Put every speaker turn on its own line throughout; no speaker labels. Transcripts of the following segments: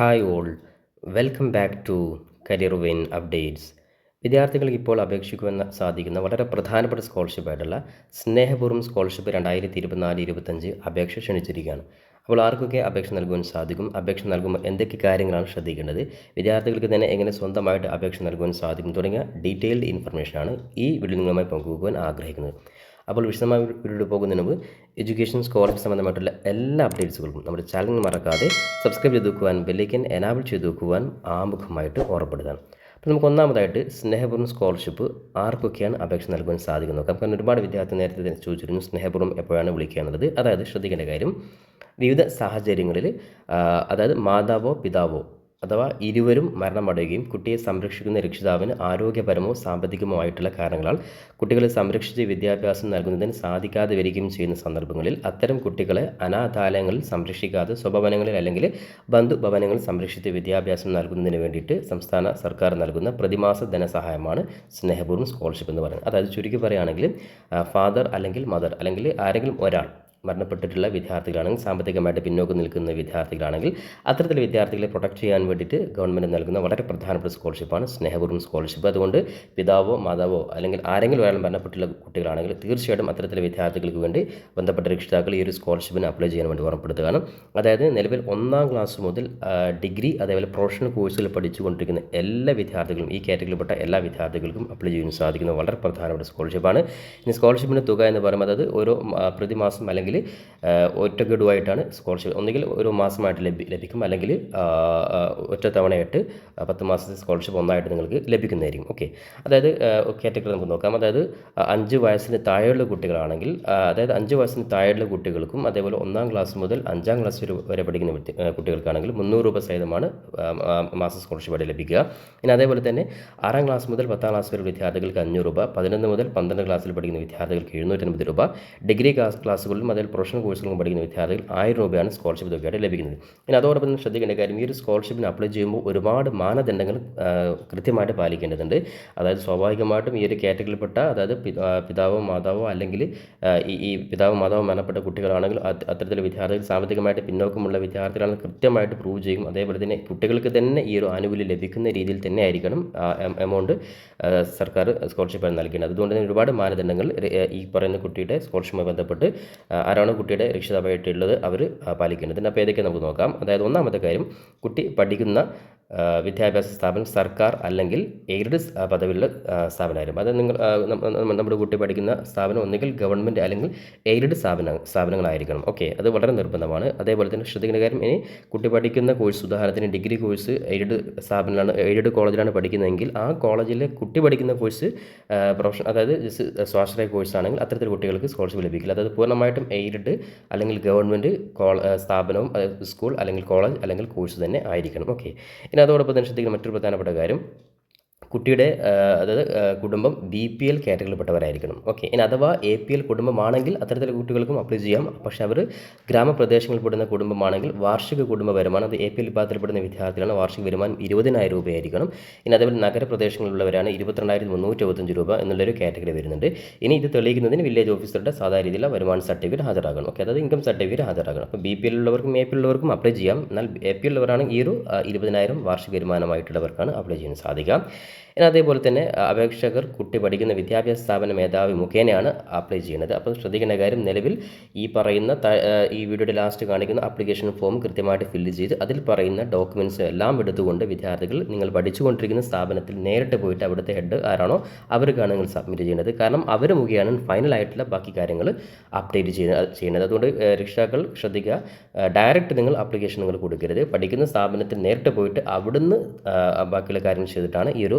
Hi all. Welcome back to Career Win updates. വിദ്യാർത്ഥികൾക്ക് ഇപ്പോൾ അപേക്ഷിക്കുവാൻ സാധിക്കുന്ന വളരെ പ്രധാനപ്പെട്ട സ്കോളർഷിപ്പായിട്ടുള്ള സ്നേഹപൂർവം സ്കോളർഷിപ്പ് രണ്ടായിരത്തി ഇരുപത്തിനാല് ഇരുപത്തഞ്ച് അപേക്ഷ ക്ഷണിച്ചിരിക്കുകയാണ്. അപ്പോൾ ആർക്കൊക്കെ അപേക്ഷ നൽകുവാൻ സാധിക്കും? അപേക്ഷ നൽകുമ്പോൾ എന്തൊക്കെ കാര്യങ്ങളാണ് ശ്രദ്ധിക്കേണ്ടത്? വിദ്യാർത്ഥികൾക്ക് തന്നെ എങ്ങനെ സ്വന്തമായിട്ട് അപേക്ഷ നൽകുവാൻ സാധിക്കും തുടങ്ങിയ ഡീറ്റെയിൽഡ് ഇൻഫർമേഷനാണ് ഈ വീഡിയോ നിങ്ങളുമായി പങ്കുവെക്കുവാൻ ആഗ്രഹിക്കുന്നത്. അപ്പോൾ വിശദമായി വീഡിയോ പോകുന്നതിന് മുമ്പ് എഡ്യൂക്കേഷൻ സ്കോളർഷിപ്പ് സംബന്ധമായിട്ടുള്ള എല്ലാ അപ്ഡേറ്റ്സുകൾക്കും നമ്മുടെ ചാനൽ മറക്കാതെ സബ്സ്ക്രൈബ് ചെയ്ത് വെക്കുവാൻ ബെല്ലേക്കൻ എനാബിൾ ചെയ്ത് വെക്കുവാൻ ആമുഖമായിട്ട് ഓർപ്പെടുത്താം അപ്പോൾ നമുക്ക് ഒന്നാമതായിട്ട് സ്നേഹപൂർവം സ്കോളർഷിപ്പ് ആർക്കൊക്കെയാണ് അപേക്ഷ നൽകുവാൻ സാധിക്കുന്നത്? നോക്കാം കാരണം ഒരുപാട് വിദ്യാർത്ഥി നേരത്തെ തന്നെ ചോദിച്ചിരുന്നു സ്നേഹപൂർവം എപ്പോഴാണ് വിളിക്കാനുള്ളത് അതായത് ശ്രദ്ധിക്കേണ്ട കാര്യം വിവിധ സാഹചര്യങ്ങളിൽ അതായത് മാതാവോ പിതാവോ അഥവാ ഇരുവരും മരണമടയുകയും കുട്ടിയെ സംരക്ഷിക്കുന്ന രക്ഷിതാവിന് ആരോഗ്യപരമോ സാമ്പത്തികമോ ആയിട്ടുള്ള കാരണങ്ങളാൽ കുട്ടികളെ സംരക്ഷിച്ച് വിദ്യാഭ്യാസം നൽകുന്നതിന് സാധിക്കാതെ വരികയും ചെയ്യുന്ന സന്ദർഭങ്ങളിൽ അത്തരം കുട്ടികളെ അനാഥാലയങ്ങളിൽ സംരക്ഷിക്കാതെ സ്വഭവനങ്ങളിൽ അല്ലെങ്കിൽ ബന്ധുഭവനങ്ങളിൽ സംരക്ഷിച്ച് വിദ്യാഭ്യാസം നൽകുന്നതിന് വേണ്ടിയിട്ട് സംസ്ഥാന സർക്കാർ നൽകുന്ന പ്രതിമാസ ധനസഹായമാണ് സ്നേഹപൂർവം സ്കോളർഷിപ്പ് എന്ന് പറയുന്നത്. അതായത് ചുരുക്കി പറയുകയാണെങ്കിൽ ഫാദർ അല്ലെങ്കിൽ മദർ അല്ലെങ്കിൽ ആരെങ്കിലും ഒരാൾ മരണപ്പെട്ടിട്ടുള്ള വിദ്യാർത്ഥികളാണെങ്കിൽ സാമ്പത്തികമായിട്ട് പിന്നോക്കം നിൽക്കുന്ന വിദ്യാർത്ഥികളാണെങ്കിൽ അത്തരത്തിൽ വിദ്യാർത്ഥികളെ പ്രൊട്ടക്ട് ചെയ്യാൻ വേണ്ടിയിട്ട് ഗവൺമെന്റ് നൽകുന്ന വളരെ പ്രധാനപ്പെട്ട സ്കോളർഷിപ്പാണ് സ്നേഹപൂർവം സ്കോളർഷിപ്പ് അതുകൊണ്ട് പിതാവോ മാതാവോ അല്ലെങ്കിൽ ആരെങ്കിലും ഒരാൾ മരണപ്പെട്ടുള്ള കുട്ടികളാണെങ്കിൽ തീർച്ചയായിട്ടും അത്തരത്തിലെ വിദ്യാർത്ഥികൾക്ക് വേണ്ടി ബന്ധപ്പെട്ട രക്ഷിതാക്കൾ ഈ ഒരു സ്കോളർഷിപ്പിന് അപ്ലൈ ചെയ്യാൻ വേണ്ടി ഓർമ്മപ്പെടുത്തുകയാണ് അതായത് നിലവിൽ ഒന്നാം ക്ലാസ് മുതൽ ഡിഗ്രി അതേപോലെ പ്രൊഫഷണൽ കോഴ്സുകൾ പഠിച്ചുകൊണ്ടിരിക്കുന്ന എല്ലാ വിദ്യാർത്ഥികളും ഈ കാറ്റഗറിയിൽപ്പെട്ട എല്ലാ വിദ്യാർത്ഥികൾക്കും അപ്ലൈ ചെയ്യാൻ സാധിക്കുന്ന വളരെ പ്രധാനപ്പെട്ട സ്കോളർഷിപ്പാണ് ഇനി സ്കോളർഷിപ്പിന്റെ തുക എന്ന് പറയുമ്പോൾ അത് ഓരോ പ്രതിമാസം അല്ലെങ്കിൽ ഒറ്റ ഗഡുവായിട്ടാണ് സ്കോളർഷിപ്പ് ഒന്നുകിൽ ഒരു മാസമായിട്ട് ലഭി ലഭിക്കും. അല്ലെങ്കിൽ ഒറ്റ തവണയായിട്ട് പത്ത് മാസത്തെ സ്കോളർഷിപ്പ് ഒന്നായിട്ട് നിങ്ങൾക്ക് ലഭിക്കുന്നതായിരിക്കും. ഓക്കെ. അതായത് കാറ്റഗറി നമുക്ക് നോക്കാം. അതായത് അഞ്ച് വയസ്സിന് താഴെയുള്ള കുട്ടികളാണെങ്കിൽ അതായത് അഞ്ച് വയസ്സിന് താഴെയുള്ള കുട്ടികൾക്കും അതേപോലെ ഒന്നാം ക്ലാസ് മുതൽ അഞ്ചാം ക്ലാസ് വരെ പഠിക്കുന്ന കുട്ടികൾക്കാണെങ്കിൽ മുന്നൂറ് രൂപ സഹിതമാണ് മാസ സ്കോളർഷിപ്പ് ലഭിക്കുക. പിന്നെ അതേപോലെ തന്നെ ആറാം ക്ലാസ് മുതൽ പത്താം ക്ലാസ് വരെ വിദ്യാർത്ഥികൾക്ക് അഞ്ഞൂറ് രൂപ പതിനൊന്ന് മുതൽ പന്ത്രണ്ട് ക്ലാസ്സിൽ പഠിക്കുന്ന വിദ്യാർത്ഥികൾക്ക് എഴുന്നൂറ്റൻപത് രൂപ ഡിഗ്രി ക്ലാസ് ക്ലാസ്സുകളിലും അതിൽ പ്രൊഫഷണൽ കോഴ്സുകളും പഠിക്കുന്ന വിദ്യാർത്ഥികൾ ആയിരം രൂപയാണ് സ്കോളർഷിപ്പ് തുകയായിട്ട് ലഭിക്കുന്നത്. ഇനി അതോടൊപ്പം തന്നെ ശ്രദ്ധിക്കേണ്ട കാര്യം ഈ ഒരു സ്കോളർഷിപ്പിന് അപ്ലൈ ചെയ്യുമ്പോൾ ഒരുപാട് മാനദണ്ഡങ്ങൾ കൃത്യമായിട്ട് പാലിക്കേണ്ടതുണ്ട്. അതായത് സ്വാഭാവികമായിട്ടും ഈ ഒരു കാറ്റഗറിയിൽപ്പെട്ട അതായത് പിതാവോ മാതാവോ അല്ലെങ്കിൽ ഈ പിതാവോ മാതാവോ മരണപ്പെട്ട കുട്ടികളാണെങ്കിൽ അത്തരത്തിലുള്ള വിദ്യാർത്ഥികൾ സാമ്പത്തികമായിട്ട് പിന്നോക്കമുള്ള വിദ്യാർത്ഥികളാണ് കൃത്യമായിട്ട് പ്രൂവ് ചെയ്യും. അതേപോലെ തന്നെ കുട്ടികൾക്ക് തന്നെ ഈ ഒരു ആനുകൂല്യം ലഭിക്കുന്ന രീതിയിൽ തന്നെ ആയിരിക്കണം എമൗണ്ട് സർക്കാർ സ്കോളർഷിപ്പ് നൽകേണ്ടത്. അതുകൊണ്ട് തന്നെ ഒരുപാട് മാനദണ്ഡങ്ങൾ ഈ പറയുന്ന കുട്ടിയുടെ സ്കോളർഷിപ്പുമായി ബന്ധപ്പെട്ട് ആരാണ് കുട്ടിയുടെ രക്ഷിതാവായിട്ടുള്ളത് അവർ പാലിക്കേണ്ടത്. അപ്പോൾ ഏതൊക്കെ നമുക്ക് നോക്കാം. അതായത് ഒന്നാമത്തെ കാര്യം കുട്ടി പഠിക്കുന്ന വിദ്യാഭ്യാസ സ്ഥാപനം സർക്കാർ അല്ലെങ്കിൽ എയ്ഡഡ് പദവിയുള്ള സ്ഥാപനമായിരുന്നു അത് നിങ്ങൾ നമ്മുടെ കുട്ടി പഠിക്കുന്ന സ്ഥാപനം ഒന്നുകിൽ ഗവൺമെന്റ് അല്ലെങ്കിൽ എയ്ഡഡ് സ്ഥാപന സ്ഥാപനങ്ങളായിരിക്കണം. ഓക്കെ അത് വളരെ നിർബന്ധമാണ്. അതേപോലെ തന്നെ ശ്രദ്ധിക്കേണ്ട കാര്യം ഇനി കുട്ടി പഠിക്കുന്ന കോഴ്സ് ഉദാഹരണത്തിന് ഡിഗ്രി കോഴ്സ് എയ്ഡഡ് സ്ഥാപനമാണ് എയ്ഡഡ് കോളേജിലാണ് പഠിക്കുന്നതെങ്കിൽ ആ കോളേജിലെ കുട്ടി പഠിക്കുന്ന കോഴ്സ് പ്രൊഫഷൻ അതായത് സ്വാശ്രയ കോഴ്സ് ആണെങ്കിൽ അത്തരത്തിൽ കുട്ടികൾക്ക് സ്കോളർഷിപ്പ് ലഭിക്കില്ല. അതായത് പൂർണമായിട്ടും എയ്ഡഡ് അല്ലെങ്കിൽ ഗവൺമെന്റ് സ്ഥാപനവും സ്കൂൾ അല്ലെങ്കിൽ കോളേജ് അല്ലെങ്കിൽ കോഴ്സ് തന്നെ ആയിരിക്കണം. ഓക്കെ ഇനി അതോടൊപ്പം തന്നെ ശ്രദ്ധിക്കുന്ന മറ്റൊരു പ്രധാനപ്പെട്ട കാര്യം കുട്ടിയുടെ അതായത് കുടുംബം ബി പി എൽ കാറ്റഗറിയിൽപ്പെട്ടവരായിരിക്കണം. ഓക്കെ ഇനി അഥവാ എ പി എൽ കുടുംബമാണെങ്കിൽ അത്തരത്തിലുള്ള കുട്ടികൾക്കും അപ്ലൈ ചെയ്യാം. പക്ഷേ അവർ ഗ്രാമപ്രദേശങ്ങളിൽ പെടുന്ന കുടുംബമാണെങ്കിൽ വാർഷിക കുടുംബ വരുമാനം അത് എ പി എൽ വിഭാഗത്തിൽപ്പെടുന്ന വിദ്യാർത്ഥികളാണ് വാർഷിക വരുമാനം ഇരുപതിനായിരം രൂപയായിരിക്കണം. ഇനി അതേപോലെ നഗരപ്രദേശങ്ങളിലുള്ളവരാണ് ഇരുപത്തിരണ്ടായിരത്തി മുന്നൂറ്റി എഴുപത്തഞ്ച് രൂപ എന്നുള്ളൊരു കാറ്റഗറി വരുന്നുണ്ട്. ഇനി ഇത് തെളിയിക്കുന്നതിന് വില്ലേജ് ഓഫീസറുടെ സാധാരണ രീതിയിലുള്ള വരുമാന സർട്ടിഫിക്കറ്റ് ഹാജരാകണം. ഓക്കെ അതായത് ഇൻകം സർട്ടിഫിക്കറ്റ് ഹാജരാകണം. അപ്പോൾ ബി പി എൽ ഉള്ളവർക്കും എ പി ഉള്ളവർക്കും അപ്ലൈ ചെയ്യാം. എന്നാൽ എ പി എൽ ഉള്ളവരാണ് ഈ ഒരു ഇരുപതിനായിരം വാർഷിക വരുമാനമായിട്ടുള്ളവർക്കാണ് അപ്ലൈ ചെയ്യാൻ സാധിക്കുക. ഇനി അതേപോലെ തന്നെ അപേക്ഷകർ കുട്ടി പഠിക്കുന്ന വിദ്യാഭ്യാസ സ്ഥാപന മേധാവി മുഖേനയാണ് അപ്ലൈ ചെയ്യുന്നത്. അപ്പോൾ ശ്രദ്ധിക്കേണ്ട കാര്യം നിലവിൽ ഈ പറയുന്ന ഈ വീഡിയോയുടെ ലാസ്റ്റ് കാണിക്കുന്ന അപ്ലിക്കേഷൻ ഫോം കൃത്യമായിട്ട് ഫില്ല് ചെയ്ത് അതിൽ പറയുന്ന ഡോക്യുമെന്റ്സ് എല്ലാം എടുത്തുകൊണ്ട് വിദ്യാർത്ഥികൾ നിങ്ങൾ പഠിച്ചുകൊണ്ടിരിക്കുന്ന സ്ഥാപനത്തിൽ നേരിട്ട് പോയിട്ട് അവിടുത്തെ ഹെഡ് ആരാണോ അവർക്കാണ് നിങ്ങൾ സബ്മിറ്റ് ചെയ്യുന്നത്. കാരണം അവർ മുഖേന ഫൈനലായിട്ടുള്ള ബാക്കി കാര്യങ്ങൾ അപ്ഡേറ്റ് ചെയ്യുന്നത് ചെയ്യുന്നത്. അതുകൊണ്ട് രക്ഷിതാക്കൾ ശ്രദ്ധിക്കുക ഡയറക്റ്റ് നിങ്ങൾ അപ്ലിക്കേഷൻ നിങ്ങൾ കൊടുക്കരുത്. പഠിക്കുന്ന സ്ഥാപനത്തിൽ നേരിട്ട് പോയിട്ട് അവിടുന്ന് ബാക്കിയുള്ള കാര്യങ്ങൾ ചെയ്തിട്ടാണ് ഈ ഒരു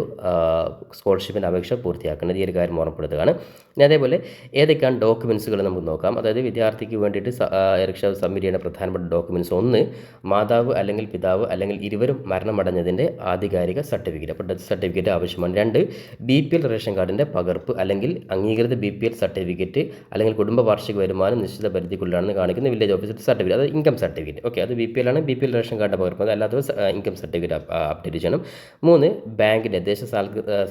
സ്കോളർഷിപ്പിന്റെ അപേക്ഷ പൂർത്തിയാക്കേണ്ടത് ഈ ഒരു കാര്യം ഓർമ്മപ്പെടുത്തുകയാണ്. ഇനി അതേപോലെ ഏതൊക്കെയാണ് ഡോക്യുമെൻസുകൾ നമുക്ക് നോക്കാം. അതായത് വിദ്യാർത്ഥിക്ക് വേണ്ടിയിട്ട് രക്ഷാവ് സബ്മിറ്റ് ചെയ്യുന്ന പ്രധാനപ്പെട്ട ഡോക്യുമെന്റ്സ് ഒന്ന് മാതാവ് അല്ലെങ്കിൽ പിതാവ് അല്ലെങ്കിൽ ഇരുവരും മരണമടഞ്ഞതിന്റെ ആധികാരിക സർട്ടിഫിക്കറ്റ് അപ്പോൾ ഡെത്ത് സർട്ടിഫിക്കറ്റ് ആവശ്യമാണ്. രണ്ട് ബി പി എൽ റേഷൻ കാർഡിന്റെ പകർപ്പ് അല്ലെങ്കിൽ അംഗീകൃത ബി പി എൽ സർട്ടിഫിക്കറ്റ് അല്ലെങ്കിൽ കുടുംബ വാർഷിക വരുമാനം നിശ്ചിത പരിധിക്കുള്ളിലാണെന്ന് കാണിക്കുന്ന വില്ലേജ് ഓഫീസർ സർട്ടിഫിക്കറ്റ് അതായത് ഇൻകം സർട്ടിഫിക്കറ്റ് ഓക്കെ അത് ബി പി എൽ ആണ്. ബി പി എൽ റേഷൻ കാർഡിന്റെ പകർപ്പ്. അല്ലാത്തവർ ഇൻകം സർട്ടിഫിക്കറ്റ് അപ്ഡേറ്റ് ചെയ്യണം. മൂന്ന് ബാങ്കിന്റെ ദേശ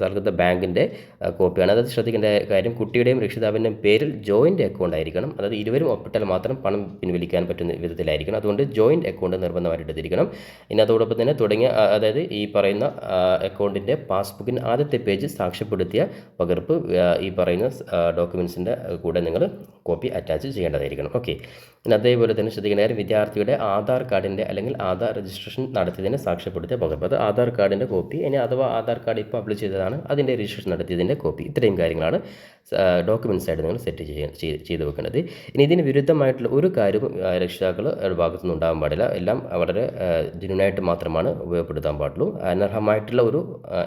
സാൽകൃത ബാങ്കിന്റെ കോപ്പിയാണ് അതായത് ശ്രദ്ധിക്കേണ്ട കാര്യം കുട്ടിയുടെയും രക്ഷിതാവിന്റെയും പേരിൽ ജോയിന്റ് അക്കൗണ്ട് ആയിരിക്കണം. അതായത് ഇരുവരും ഒപ്പിട്ടാൽ മാത്രം പണം പിൻവലിക്കാൻ പറ്റുന്ന വിധത്തിലായിരിക്കണം. അതുകൊണ്ട് ജോയിന്റ് അക്കൗണ്ട് നിർബന്ധമായിട്ട് എടുത്തിരിക്കണം. ഇനി അതോടൊപ്പം തന്നെ തുടങ്ങിയ അതായത് ഈ പറയുന്ന അക്കൗണ്ടിന്റെ പാസ്ബുക്കിന്റെ ആദ്യത്തെ പേജ് സാക്ഷ്യപ്പെടുത്തിയ പകർപ്പ് ഈ പറയുന്ന ഡോക്യുമെൻസിന്റെ കൂടെ നിങ്ങൾ കോപ്പി അറ്റാച്ച് ചെയ്യേണ്ടതായിരിക്കണം. ഓക്കെ പിന്നെ അതേപോലെ തന്നെ ശ്രദ്ധിക്കേണ്ട വിദ്യാർത്ഥിയുടെ ആധാർ കാർഡിന്റെ അല്ലെങ്കിൽ ആധാർ രജിസ്ട്രേഷൻ നടത്തിയതിനെ സാക്ഷ്യപ്പെടുത്തിയ പകർപ്പ്. ആധാർ കാർഡിന്റെ കോപ്പി ഇനി അഥവാ ആധാർ കാർഡ് ഇപ്പോൾ അപ്ലൈ ചെയ്തതാണ് അതിന്റെ രജിസ്ട്രേഷൻ നടത്തിയതിന്റെ കോപ്പി ഇത്രയും കാര്യങ്ങളാണ് ഡോക്യുമെന്റ്സ് ആയിട്ട് നിങ്ങൾ സെറ്റ് ചെയ്യാൻ ചെയ്ത് വെക്കേണ്ടത്. ഇനി ഇതിന് വിരുദ്ധമായിട്ടുള്ള ഒരു കാര്യവും രക്ഷിതാക്കൾ ഭാഗത്തു നിന്ന് ഉണ്ടാകാൻ പാടില്ല. എല്ലാം വളരെ ജനുവനായിട്ട് മാത്രമാണ് ഉപയോഗപ്പെടുത്താൻ പാടുള്ളൂ. അനർഹമായിട്ടുള്ള ഒരു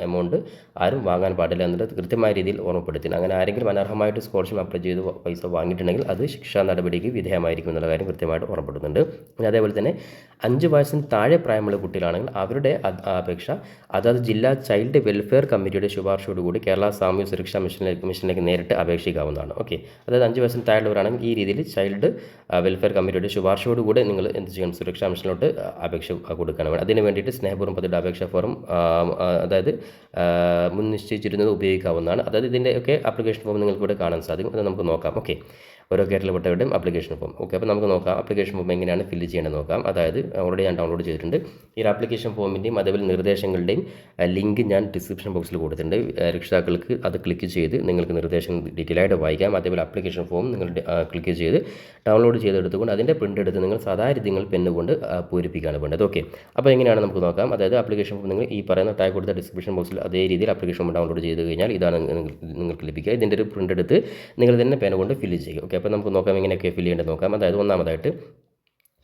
എമൗണ്ട് ആരും വാങ്ങാൻ പാടില്ല എന്നുള്ളത് കൃത്യമായ രീതിയിൽ ഓർമ്മപ്പെടുത്തി അങ്ങനെ ആരെങ്കിലും അനർഹമായിട്ട് സ്കോളർഷിപ്പ് അപ്ലൈ ചെയ്ത് പൈസ വാങ്ങിയിട്ടുണ്ടെങ്കിൽ അത് ശിക്ഷാ നടപടിക്ക് വിധേയമായിരിക്കും എന്നുള്ള കാര്യം കൃത്യമായിട്ട് ഓർമ്മപ്പെടുന്നുണ്ട് പിന്നെ അതേപോലെ തന്നെ അഞ്ച് വയസ്സിന് താഴെ പ്രായമുള്ള കുട്ടികളാണെങ്കിൽ അവരുടെ അപേക്ഷ അതായത് ജില്ലാ ചൈൽഡ് വെൽഫെയർ കമ്മിറ്റിയുടെ ശുപാർശയോടുകൂടി കേരള സാമൂഹ്യ സുരക്ഷാ മിഷനിലേക്ക് മിഷനിലേക്ക് നേരിട്ട് അപേക്ഷിക്കാവുന്നതാണ്. ഓക്കെ. അതായത് അഞ്ച് വയസ്സിന് താഴെയുള്ളവരാണെങ്കിൽ ഈ രീതിയിൽ ചൈൽഡ് വെൽഫെയർ കമ്മിറ്റിയുടെ ശുപാർശയോടുകൂടി നിങ്ങൾ എന്ത് ചെയ്യണം? സുരക്ഷാ മിഷനിലോട്ട് അപേക്ഷ കൊടുക്കണം. അതിന് വേണ്ടിയിട്ട് സ്നേഹപൂർവം പദ്ധതിയുടെ അപേക്ഷാ ഫോം ആ, ആ, അതായത് മുൻ നിശ്ചയിച്ചിരുന്നത് ഉപയോഗിക്കാവുന്നതാണ്. അതായത് ഇതിന്റെ ഒക്കെ ആപ്ലിക്കേഷൻ ഫോം നിങ്ങൾക്ക് ഇവിടെ കാണാൻ സാധിക്കും. അത് നമുക്ക് നോക്കാം. ഓക്കെ. ഓരോ കേരളപ്പെട്ടവരുടെയും ആപ്ലിക്കേഷൻ ഫോം ഓക്കെ അപ്പോൾ നമുക്ക് നോക്കാം ആപ്ലിക്കേഷൻ ഫോം എങ്ങനെയാണ് ഫില്ല് ചെയ്യേണ്ടത് നോക്കാം. അതായത് ഓൾറെഡി ഞാൻ ഡൗൺലോഡ് ചെയ്തിട്ടുണ്ട്. ഈ ആപ്ലിക്കേഷൻ ഫോമിന്റെയും അതേപോലെ നിർദ്ദേശങ്ങളുടെയും ലിങ്ക് ഞാൻ ഡിസ്ക്രിപ്ഷൻ ബോക്സിൽ കൊടുത്തിട്ടുണ്ട്. രക്ഷിതാക്കൾക്ക് അത് ക്ലിക്ക് ചെയ്ത് നിങ്ങൾക്ക് നിർദ്ദേശം ഡീറ്റെയിൽ ആയിട്ട് വായിക്കാം. അതേപോലെ ആപ്ലിക്കേഷൻ ഫോം നിങ്ങൾ ക്ലിക്ക് ചെയ്ത് ഡൗൺലോഡ് ചെയ്തെടുത്തുകൊണ്ട് അതിന്റെ പ്രിന്റ് എടുത്ത് നിങ്ങൾ സാധാരണ നിങ്ങൾ പെണ്ണ് കൊണ്ട് പൂരിപ്പിക്കുകയാണ് വേണ്ടത്. ഓക്കെ അപ്പോൾ എങ്ങനെയാണ് നമുക്ക് നോക്കാം. അതായത് ആപ്ലിക്കേഷൻ ഫോം നിങ്ങൾ ഈ പറയുന്ന ടാഗ് കൊടുത്ത ഡിസ്ക്രിപ്ഷൻ ബോക്സിൽ അതേ രീതിയിൽ ആപ്ലിക്കേഷൻ ഡൗൺലോഡ് ചെയ്ത് കഴിഞ്ഞാൽ ഇതാണ് നിങ്ങൾ- നിങ്ങൾക്ക് ലഭിക്കുക. ഇതിന്റെ ഒരു പ്രിന്റ് എടുത്ത് നിങ്ങൾ തന്നെ പേന കൊണ്ട് ഫില്ല് ചെയ്യുക. ഓക്കെ അപ്പോൾ നമുക്ക് നോക്കാം എങ്ങനെയൊക്കെ ഫില്ല് ചെയ്യേണ്ടത് നോക്കാം. അതായത് ഒന്നാമതായിട്ട്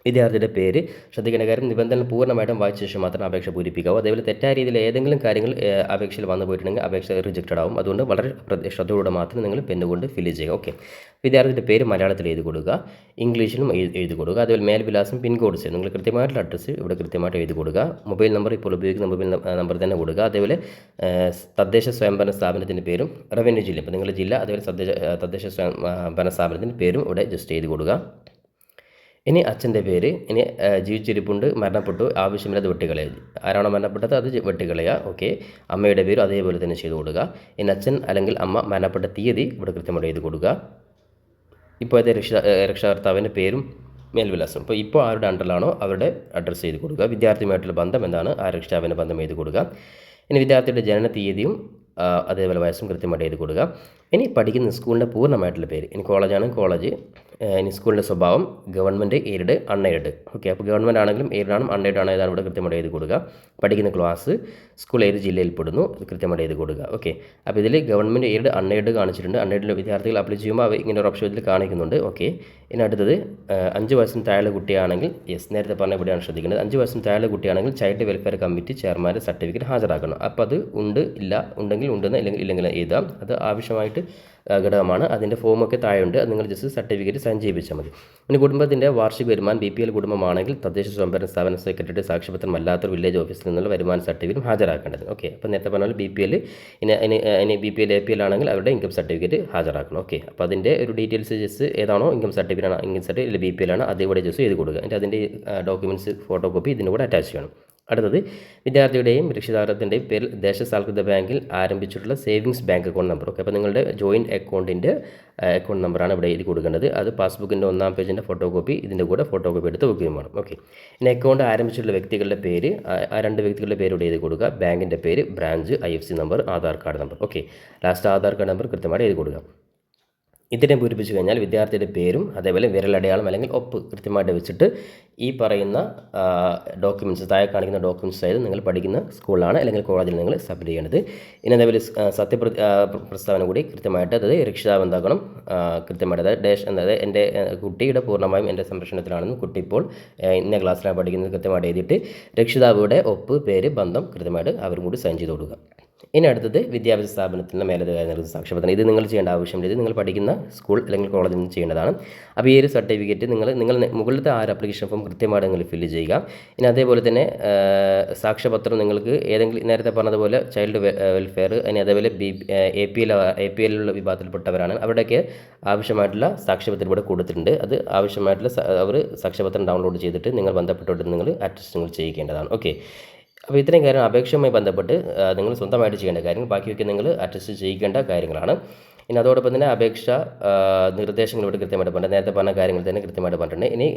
വിദ്യാർത്ഥിയുടെ പേര് ശ്രദ്ധിക്കേണ്ട കാര്യം നിബന്ധനകൾ പൂർണമായിട്ടും വായിച്ച ശേഷം മാത്രം അപേക്ഷ പൂരിപ്പിക്കാവൂ. അതേപോലെ തെറ്റായ രീതിയിൽ ഏതെങ്കിലും കാര്യങ്ങൾ അപേക്ഷയിൽ വന്നു പോയിട്ടുണ്ടെങ്കിൽ അപേക്ഷ റിജക്റ്റഡ് ആവും. അതുകൊണ്ട് വളരെ ശ്രദ്ധയോടെ മാത്രം നിങ്ങൾ പെന്നുകൊണ്ട് ഫില്ല് ചെയ്യുക. ഓക്കെ വിദ്യാർത്ഥിയുടെ പേര് മലയാളത്തിൽ എഴുതി കൊടുക്കുക. ഇംഗ്ലീഷിലും എഴുതി കൊടുക്കുക. അതേപോലെ മേൽവിലാസം പിൻകോഡ് നിങ്ങൾ കൃത്യമായിട്ടുള്ള അഡ്രസ്സ് ഇവിടെ കൃത്യമായിട്ട് എഴുതി കൊടുക്കുക. മൊബൈൽ നമ്പർ ഇപ്പോൾ ഉപയോഗിക്കുന്ന മൊബൈൽ നമ്പർ തന്നെ കൊടുക്കുക. അതേപോലെ തദ്ദേശ സ്വയംഭരണ സ്ഥാപനത്തിന്റെ പേരും റവന്യൂ ജില്ല. ഇപ്പോൾ നിങ്ങളുടെ ജില്ല അതേപോലെ തദ്ദേശ തദ്ദേശ സ്വയംഭരണ സ്ഥാപനത്തിന്റെ പേരും ഇവിടെ ജസ്റ്റ് എഴുതി കൊടുക്കുക. ഇനി അച്ഛന്റെ പേര് ഇനി ജീവിച്ചിരിപ്പുണ്ട് മരണപ്പെട്ടു ആവശ്യമില്ലാതെ വെട്ടിക്കളയുക ആരാണോ മരണപ്പെട്ടത് അത് വെട്ടിക്കളയുക ഓക്കെ. അമ്മയുടെ പേരും അതേപോലെ തന്നെ ചെയ്തു കൊടുക്കുക. ഇനി അച്ഛൻ അല്ലെങ്കിൽ അമ്മ മരണപ്പെട്ട തീയതി ഇവിടെ കൃത്യമായിട്ട് എഴുതി കൊടുക്കുക. ഇപ്പോഴത്തെ രക്ഷ രക്ഷകർത്താവിന്റെ പേരും മേൽവിലാസം. ഇപ്പോൾ ഇപ്പോൾ ആരുടെ അണ്ടറിലാണോ അവരുടെ അഡ്രസ്സ് ചെയ്ത് കൊടുക്കുക. വിദ്യാർത്ഥിയുമായിട്ടുള്ള ബന്ധം എന്താണ്? ആ രക്ഷാവിന്റെ ബന്ധം എഴുതി കൊടുക്കുക. ഇനി വിദ്യാർത്ഥിയുടെ ജനന തീയതിയും അതേപോലെ വയസ്സും കൃത്യമായിട്ട് എഴുതി കൊടുക്കുക. ഇനി പഠിക്കുന്ന സ്കൂളിന്റെ പൂർണമായിട്ടുള്ള പേര്. ഇനി കോളേജാണ് കോളേജ്. ഇനി സ്കൂളിന്റെ സ്വഭാവം ഗവൺമെന്റ് എയ്ഡ് അൺഎയ്ഡ് ഓക്കെ അപ്പോൾ ഗവൺമെന്റ് ആണെങ്കിലും എയ്ഡ് ആണ് അൺഎയ്ഡ് ആണ്. ഏതാണ് ഇവിടെ കൃത്യമായിട്ട് എഴുതി കൊടുക്കുക. പഠിക്കുന്ന ക്ലാസ് സ്കൂൾ ഏത് ജില്ലയിൽ പെടുന്നു കൃത്യമായിട്ട് എഴുതി കൊടുക്കുക. ഓക്കെ അപ്പോൾ ഇതിൽ ഗവൺമെന്റ് എയ്ഡ് അൺഎയ്ഡ് കാണിച്ചിട്ടുണ്ട്. അൺഎയ്ഡിലെ വിദ്യാർത്ഥികൾ അപ്ലൈ ചെയ്യുമ്പോൾ അവർ ഇങ്ങനെ ഒരു ഓപ്ഷൻ ഇതിൽ കാണിക്കുന്നുണ്ട്. ഓക്കെ ഇനി അടുത്തത് അഞ്ച് വയസ്സിന് താഴെ കുട്ടിയാണെങ്കിൽ യെസ് നേരത്തെ പറഞ്ഞ ഇവിടെയാണ് ശ്രദ്ധിക്കുന്നത് അഞ്ച് വയസ്സിന് താഴെ കുട്ടിയാണെങ്കിൽ ചൈൽഡ് വെൽഫെയർ കമ്മിറ്റി ചെയർമാന്റെ സർട്ടിഫിക്കറ്റ് ഹാജരാക്കണം. അപ്പോൾ അത് ഉണ്ട് ഇല്ല ഉണ്ടെങ്കിൽ ഉണ്ടെന്ന് ഇല്ലെങ്കിൽ ഇല്ലെങ്കിൽ എഴുതാം. അത് ആവശ്യമായിട്ട് ആ, ഘടകമാണ്. അതിന്റെ ഫോമൊക്കെ താഴെയുണ്ട്. അത് നിങ്ങൾ ജസ്റ്റ് സർട്ടിഫിക്കറ്റ് സൈൻ ചെയ്യിപ്പിച്ചാൽ മതി. ഇനി കുടുംബത്തിന്റെ വാർഷിക വരുമാനം ബി പി എൽ കുടുംബമാണെങ്കിൽ തദ്ദേശ സ്വയംഭരണ സ്ഥാപന സെക്രട്ടറി സാക്ഷ്യപത്രം അല്ലാത്ത വില്ലേജ് ഓഫീസിൽ നിന്നുള്ള വരുമാന സർട്ടിഫിക്കറ്റും ഹാജരാക്കേണ്ടത്. ഓക്കെ അപ്പോൾ നേരത്തെ പറഞ്ഞാൽ ബി പി എൽ ഇനി ഇനി ഇനി B P L A P L ആണെങ്കിൽ അവരുടെ ഇൻകം സർട്ടിഫിക്കറ്റ് ഹാജരാക്കണം. ഓക്കെ അപ്പോൾ അതിന്റെ ഒരു ഡീറ്റെയിൽസ് ജസ്റ്റ് ഏതാണോ ഇൻകം സർട്ടിഫിക്കറ്റ് ആണ് income certificate B P L ആണ്. അതേപോലെ ജസ്റ്റ് ചെയ്ത് കൊടുക്കുക. എന്നിട്ട് അതിന്റെ ഡോക്യുമെന്റ്സ് ഫോട്ടോ കോപ്പി ഇതിന്റെ കൂടെ അറ്റാച്ച് ചെയ്യണം. അടുത്തത് വിദ്യാർത്ഥിയുടെയും രക്ഷിതാർത്ഥത്തിന്റെയും പേരിൽ ദേശസാൽകൃത ബാങ്കിൽ ആരംഭിച്ചിട്ടുള്ള savings bank account number okay അപ്പോൾ നിങ്ങളുടെ ജോയിന്റ് അക്കൗണ്ടിന്റെ അക്കൗണ്ട് നമ്പറാണ് ഇവിടെ എഴുതി കൊടുക്കേണ്ടത്. അത് പാസ്ബുക്കിന്റെ ഒന്നാം പേജിന്റെ ഫോട്ടോ കോപ്പി ഇതിന്റെ കൂടെ ഫോട്ടോ കോപ്പി എടുത്ത് വെക്കുകയും വേണം. ഓക്കെ ഇനി അക്കൗണ്ട് ആരംഭിച്ചിട്ടുള്ള വ്യക്തികളുടെ പേര് ആ- രണ്ട് വ്യക്തികളുടെ പേര് ഇവിടെ എഴുതി കൊടുക്കുക. ബാങ്കിന്റെ പേര് branch I number Aadhaar card number okay last Aadhaar card number കൃത്യമായിട്ട് എഴുതി കൊടുക്കുക. ഇത്രയും പൂരിപ്പിച്ച് കഴിഞ്ഞാൽ വിദ്യാർത്ഥിയുടെ പേരും അതേപോലെ വിരലടയാളം അല്ലെങ്കിൽ ഒപ്പ് കൃത്യമായിട്ട് വെച്ചിട്ട് ഈ പറയുന്ന ഡോക്യുമെന്റ്സ് താഴെ കാണിക്കുന്ന ഡോക്യുമെന്റ്സ് ആയത് നിങ്ങൾ പഠിക്കുന്ന സ്കൂളിലാണ് അല്ലെങ്കിൽ കോളേജിൽ നിങ്ങൾ സബ്മിറ്റ് ചെയ്യേണ്ടത്. ഇനി അതേപോലെ സത്യപ്രതി സത്യപ്ര പ്രസ്താവന കൂടി കൃത്യമായിട്ട് അതായത് രക്ഷിതാവ് എന്താക്കണം കൃത്യമായിട്ട് അതായത് ഡേഷ് അതായത് എന്റെ കുട്ടിയുടെ പൂർണമായും എന്റെ സംരക്ഷണത്തിലാണെന്നും കുട്ടി ഇപ്പോൾ ഇന്ന ക്ലാസ്സിലാണ് പഠിക്കുന്നത് കൃത്യമായിട്ട് എഴുതിയിട്ട് രക്ഷിതാവുടെ ഒപ്പ് പേര് ബന്ധം കൃത്യമായിട്ട് അവരും കൂടി സൈൻ ചെയ്ത് കൊടുക്കുക. ഇനി അടുത്തത് വിദ്യാഭ്യാസ സ്ഥാപനത്തിന്റെ മേലധികാരി നൽകുന്ന സാക്ഷ്യപത്രം ഇത് നിങ്ങൾ ചെയ്യേണ്ട ആവശ്യമില്ല ഇത് നിങ്ങൾ പഠിക്കുന്ന സ്കൂൾ അല്ലെങ്കിൽ കോളേജിൽ നിന്ന് ചെയ്യേണ്ടതാണ്. അപ്പോൾ ഈ ഒരു സർട്ടിഫിക്കറ്റ് നിങ്ങൾ നിങ്ങൾ മുകളിലത്തെ ആ ഒരു ആപ്ലിക്കേഷൻ ഫോം കൃത്യമായിട്ട് നിങ്ങൾ ഫില്ല് ചെയ്യുക. ഇനി അതേപോലെ തന്നെ സാക്ഷ്യപത്രം നിങ്ങൾക്ക് ഏതെങ്കിലും നേരത്തെ പറഞ്ഞതുപോലെ ചൈൽഡ് വെൽഫെയർ ഇനി അതേപോലെ B A P L A P എല്ലുള്ള വിഭാഗത്തിൽപ്പെട്ടവരാണ്. അവിടെയൊക്കെ ആവശ്യമായിട്ടുള്ള സാക്ഷ്യപത്രം ഇവിടെ കൊടുത്തിട്ടുണ്ട്. അത് ആവശ്യമായിട്ടുള്ള അവർ സാക്ഷ്യപത്രം ഡൗൺലോഡ് ചെയ്തിട്ട് നിങ്ങൾ ബന്ധപ്പെട്ടോട്ട് നിങ്ങൾ അറ്റസ്റ്റ് നിങ്ങൾ ചെയ്യിക്കേണ്ടതാണ്. ഓക്കെ അപ്പോൾ ഇത്രയും കാര്യം അപേക്ഷയുമായി ബന്ധപ്പെട്ട് നിങ്ങൾ സ്വന്തമായിട്ട് ചെയ്യേണ്ട കാര്യങ്ങൾ ബാക്കിയൊക്കെ നിങ്ങൾ അറ്റസ്റ്റ് ചെയ്യിക്കേണ്ട കാര്യങ്ങളാണ്. ഇനി അതോടൊപ്പം തന്നെ അപേക്ഷ നിർദ്ദേശങ്ങൾ ഇവിടെ കൃത്യമായിട്ട് പറഞ്ഞിട്ടുണ്ട്. നേരത്തെ പറഞ്ഞ കാര്യങ്ങൾ തന്നെ കൃത്യമായിട്ട് പറഞ്ഞിട്ടുണ്ട്. ഇനി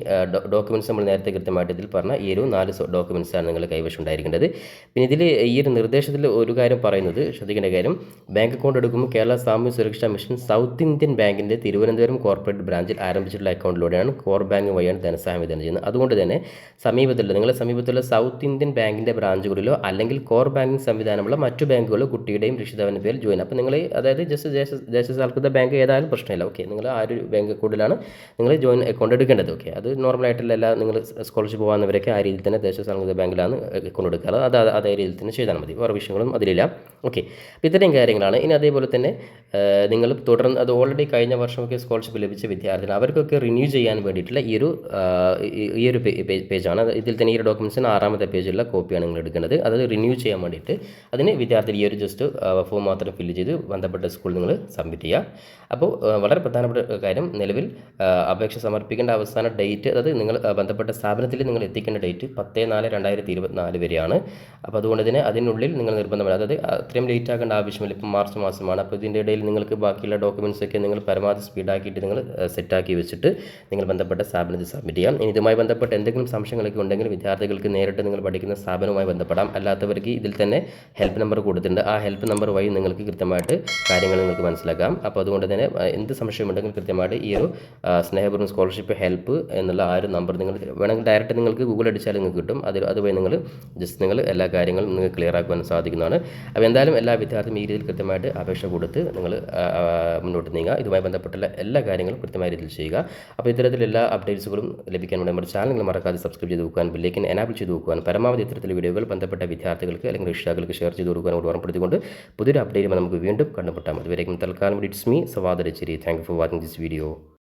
ഡോക്യുമെന്റ്സ് നമ്മൾ നേരത്തെ കൃത്യമായിട്ട് ഇതിൽ പറഞ്ഞ ഈ ഒരു നാല് ഡോക്യുമെന്റ്സാണ് നിങ്ങൾ കൈവശം ഉണ്ടായിരിക്കേണ്ടത്. പിന്നെ ഇതിൽ ഈ ഒരു നിർദ്ദേശത്തിൽ ഒരു കാര്യം പറയുന്നത് ശ്രദ്ധിക്കേണ്ട കാര്യം ബാങ്ക് അക്കൗണ്ട് എടുക്കുമ്പോൾ കേരള സാമൂഹ്യ സുരക്ഷാ മിഷൻ സൗത്ത് ഇന്ത്യൻ ബാങ്കിന്റെ തിരുവനന്തപുരം കോർപ്പറേറ്റ് ബ്രാഞ്ചിൽ ആരംഭിച്ചിട്ടുള്ള അക്കൗണ്ടിലൂടെയാണ് കോർ ബാങ്ക് വഴിയാണ് ധനസഹായം വിതരണം ചെയ്യുന്നത്. അതുകൊണ്ട് തന്നെ സമീപത്തുള്ള നിങ്ങളുടെ സമീപത്തുള്ള സൗത്ത് ഇന്ത്യൻ ബാങ്കിന്റെ ബ്രാഞ്ചുകളിലോ അല്ലെങ്കിൽ കോർ ബാങ്കിങ് സംവിധാനമുള്ള മറ്റു ബാങ്കുകളോ കുട്ടിയുടെയും രക്ഷിതാവിന്റെ പേരിൽ ജോയിൻ അപ്പോൾ നിങ്ങൾ അതായത് ജസ്റ്റ് ജസ്റ്റ് ദേശ ദേശസാൽകൃത ബാങ്ക് ഏതായാലും പ്രശ്നമില്ല. ഓക്കെ നിങ്ങൾ ആ ഒരു ബാങ്ക് അക്കൗണ്ടിലാണ് നിങ്ങൾ ജോയിൻ അക്കൗണ്ട് എടുക്കേണ്ടത്. ഓക്കെ അത് നോർമൽ നോർമലായിട്ടുള്ള എല്ലാ നിങ്ങൾ സ്കോളർഷിപ്പ് പോകുന്നവരൊക്കെ ആ രീതിയിൽ തന്നെ ദേശസാൽകൃത ബാങ്കിലാണ് അക്കൗണ്ട് എടുക്കുക അത് അത് രീതിയിൽ തന്നെ ചെയ്താൽ മതി. വേറെ വിഷയങ്ങളും അതിലില്ല. ഓക്കെ അപ്പോൾ ഇത്രയും കാര്യങ്ങളാണ്. ഇനി അതേപോലെ തന്നെ നിങ്ങൾ തുടർന്ന് അത് ഓൾറെഡി കഴിഞ്ഞ വർഷമൊക്കെ സ്കോളർഷിപ്പ് ലഭിച്ച വിദ്യാർത്ഥികൾ അവർക്കൊക്കെ റിന്യൂ ചെയ്യാൻ വേണ്ടിയിട്ടുള്ള ഈ ഒരു ഈ- ഒരു പേജാണ് ഇതിൽ തന്നെ ഈ ഒരു ഡോക്യുമെൻസിന് ആറാമത്തെ പേജിലുള്ള കോപ്പിയാണ് നിങ്ങൾ എടുക്കേണ്ടത്. അത് റിന്യൂ ചെയ്യാൻ വേണ്ടിയിട്ട് അതിന് വിദ്യാർത്ഥി ഈ ഒരു ജസ്റ്റ് ഫോം മാത്രം ഫില്ല് ചെയ്ത് ബന്ധപ്പെട്ട സ്കൂൾ നിങ്ങൾ സബ്മിറ്റ് ചെയ്യുക അപ്പോൾ വളരെ പ്രധാനപ്പെട്ട കാര്യം നിലവിൽ അപേക്ഷ സമർപ്പിക്കേണ്ട അവസാന ഡേറ്റ് അതായത് നിങ്ങൾ ബന്ധപ്പെട്ട സ്ഥാപനത്തിൽ നിങ്ങൾ എത്തിക്കേണ്ട ഡേറ്റ് പത്ത് നാല് രണ്ടായിരത്തി ഇരുപത്തിനാല് വരെയാണ്. അപ്പോൾ അതുകൊണ്ട് തന്നെ അതിനുള്ളിൽ നിങ്ങൾ നിർബന്ധമാണ്. അതായത് അത്രയും ലേറ്റ് ആക്കേണ്ട ആവശ്യമില്ല. ഇപ്പം മാർച്ച് മാസമാണ്. അപ്പോൾ ഇതിന്റെ ഇടയിൽ നിങ്ങൾക്ക് ബാക്കിയുള്ള ഡോക്യുമെന്റ്സ് ഒക്കെ നിങ്ങൾ പരമാവധി സ്പീഡാക്കിയിട്ട് നിങ്ങൾ സെറ്റാക്കി വെച്ചിട്ട് നിങ്ങൾ ബന്ധപ്പെട്ട സ്ഥാപനത്തിൽ സബ്മിറ്റ് ചെയ്യാം. ഇനി ഇതുമായി ബന്ധപ്പെട്ട് എന്തെങ്കിലും സംശയങ്ങളൊക്കെ ഉണ്ടെങ്കിൽ വിദ്യാർത്ഥികൾക്ക് നേരിട്ട് നിങ്ങൾ പഠിക്കുന്ന സ്ഥാപനവുമായി ബന്ധപ്പെടാം. അല്ലാത്തവർക്ക് ഇതിൽ തന്നെ ഹെൽപ്പ് നമ്പർ കൊടുത്തിട്ടുണ്ട്. ആ ഹെൽപ്പ് നമ്പർ വഴി നിങ്ങൾക്ക് കൃത്യമായിട്ട് കാര്യങ്ങൾ നിങ്ങൾക്ക് മനസ്സിലാക്കാം. അപ്പോൾ അതുകൊണ്ട് തന്നെ എന്ത് സംശയമുണ്ടെങ്കിൽ കൃത്യമായിട്ട് ഈ ഒരു സ്നേഹപൂർവം സ്കോളർഷിപ്പ് ഹെൽപ്പ് എന്നുള്ള ആ ഒരു നമ്പർ നിങ്ങൾ വേണമെങ്കിൽ ഡയറക്റ്റ് നിങ്ങൾക്ക് ഗൂഗിൾ അടിച്ചാൽ നിങ്ങൾക്ക് കിട്ടും. അതിൽ അതുവഴി നിങ്ങൾ ജസ്റ്റ് നിങ്ങൾ എല്ലാ കാര്യങ്ങളും നിങ്ങൾക്ക് ക്ലിയർ ആക്കുവാൻ സാധിക്കുന്നതാണ്. അപ്പോൾ എന്തായാലും എല്ലാ വിദ്യാർത്ഥിയും ഈ രീതിയിൽ കൃത്യമായിട്ട് അപേക്ഷ കൊടുത്ത് നിങ്ങൾ മുന്നോട്ട് നീങ്ങുക. ഇതുമായി ബന്ധപ്പെട്ടുള്ള എല്ലാ കാര്യങ്ങളും കൃത്യമായ രീതിയിൽ ചെയ്യുക. അപ്പോൾ ഇത്തരത്തിലുള്ള എല്ലാ അപ്ഡേറ്റ്സുകളും ലഭിക്കാൻ വേണ്ടി നമ്മുടെ ചാനൽ നിങ്ങൾ മറക്കാതെ സബ്സ്ക്രൈബ് ചെയ്ത് നോക്കുവാൻ ബില്ലേക്ക് എനാബിൾ ചെയ്ത് നോക്കുവാൻ പരമാവധി ഇത്തരത്തിലുള്ള വീഡിയോകൾ ബന്ധപ്പെട്ട വിദ്യാർത്ഥികൾക്ക് അല്ലെങ്കിൽ രക്ഷിതാക്കൾക്ക് ഷെയർ ചെയ്ത് കൊടുക്കാൻ കൂടി ഓർമ്മപ്പെടുത്തിക്കൊണ്ട് പുതിയൊരു അപ്ഡേറ്റുമായി നമുക്ക് വീണ്ടും കണ്ടുമുട്ടാം. അതുവരേക്കും തൽക്കാലം download it's me Sawadarichiri. Thank you for watching this video.